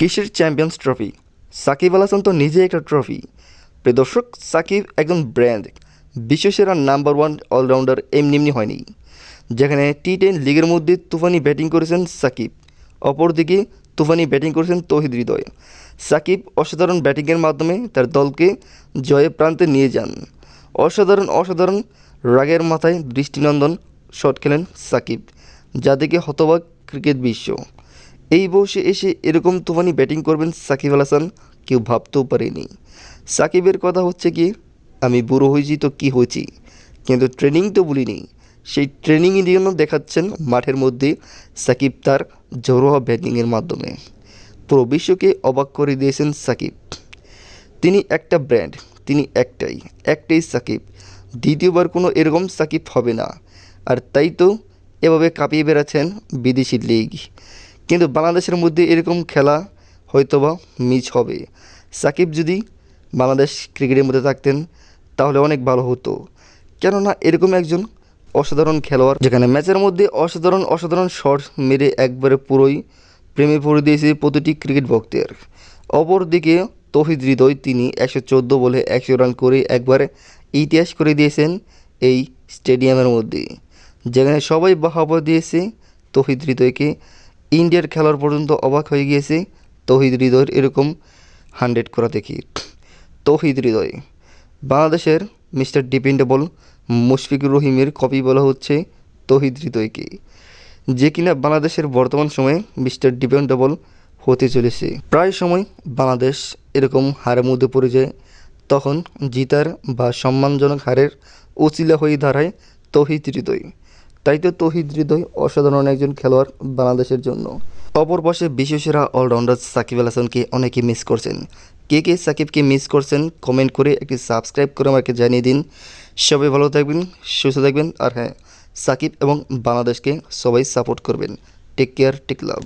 কিসের champions trophy? Shakib Al Hasan তো নিজে একটা ট্রফি। প্রিয় দর্শক, সাকিব একজন ব্র্যান্ড। বিশ্বসেরা নাম্বার ওয়ান অলরাউন্ডার এমনি এমনি হয়নি। যেখানে টি টেন লিগের মধ্যে তুফানি ব্যাটিং করেছেন সাকিব। অপরদিকে তুফানি ব্যাটিং করেছেন তহিদ হৃদয়। সাকিব অসাধারণ ব্যাটিংয়ের মাধ্যমে তার দলকে জয়ের প্রান্তে নিয়ে যান। অসাধারণ অসাধারণ রাগের মাথায় দৃষ্টিনন্দন শট খেলেন সাকিব, যা দেখে হতবাক ক্রিকেট বিশ্ব। এই বয়সে এসে এরকম তুফানি ব্যাটিং করবেন সাকিব আল হাসান? কেউ ভাবতেও পারেনি। সাকিবের কথা হচ্ছে কি, আমি বুড়ো হয়েছি তো কী হয়েছি? কিন্তু ট্রেনিং তো বলিনি। সেই ট্রেনিংয়ের জন্য দেখাচ্ছেন মাঠের মধ্যে সাকিব তার জড়োয়া ব্যাটিংয়ের মাধ্যমে। পুরো বিশ্বকে অবাক করে দিয়েছেন সাকিব। তিনি একটা ব্র্যান্ড, তিনি একটাই একটাই সাকিব। দ্বিতীয়বার কোনো এরকম সাকিব হবে না। আর তাই তো এভাবে কাঁপিয়ে বেড়াচ্ছেন বিদেশি লিগ। কিন্তু বাংলাদেশের মধ্যে এরকম খেলা হয়তোবা মিস হবে। সাকিব যদি বাংলাদেশ ক্রিকেটের মধ্যে থাকতেন, তাহলে অনেক ভালো হতো। কেননা এরকম একজন অসাধারণ খেলোয়াড়, যেখানে ম্যাচের মধ্যে অসাধারণ অসাধারণ শট মেরে একবারে পুরোই প্রেমে পড়ে দিয়েছে প্রতিটি ক্রিকেট ভক্তের। অপরদিকে তহিদ হৃদয়, তিনি একশো চোদ্দ বলে একশো রান করে একবারে ইতিহাস করে দিয়েছেন এই স্টেডিয়ামের মধ্যে। যেখানে সবাই বাহাবা দিয়েছে তহিদ হৃদয়কে। ইন্ডিয়ার খেলার পর্যন্ত অবাক হয়ে গিয়েছে। তহিদ হৃদয়ের এরকম হান্ড্রেড করা দেখি। তহিদ হৃদয়, বাংলাদেশের মিস্টার ডিপেন্ডেবল মুশফিকুর রহিমের কপি বলা হচ্ছে তহিদ হৃদয়কে, যে কিনা বাংলাদেশের বর্তমান সময়ে মিস্টার ডিপেন্ডেবল হতে চলেছে। প্রায় সময় বাংলাদেশ এরকম হারের মধ্যে পড়ে যায়, তখন জিতার বা সম্মানজনক হারের উচিলা হয়ে দাঁড়ায় তহিদ হৃদয়। তাই তো তহিদ হৃদয় অসাধারণ একজন খেলোয়াড় বাংলাদেশের জন্য। অপর পাশে বিশ্বসেরা অলরাউন্ডার সাকিব আল হাসানকে অনেকে মিস করছেন। কে কে সাকিবকে মিস করছেন কমেন্ট করে একটি সাবস্ক্রাইব করে আমাকে জানিয়ে দিন। সবাই ভালো থাকবেন, সুস্থ থাকবেন, আর হ্যাঁ সাকিব এবং বাংলাদেশকে সবাই সাপোর্ট করবেন। টেক কেয়ার টেক লাভ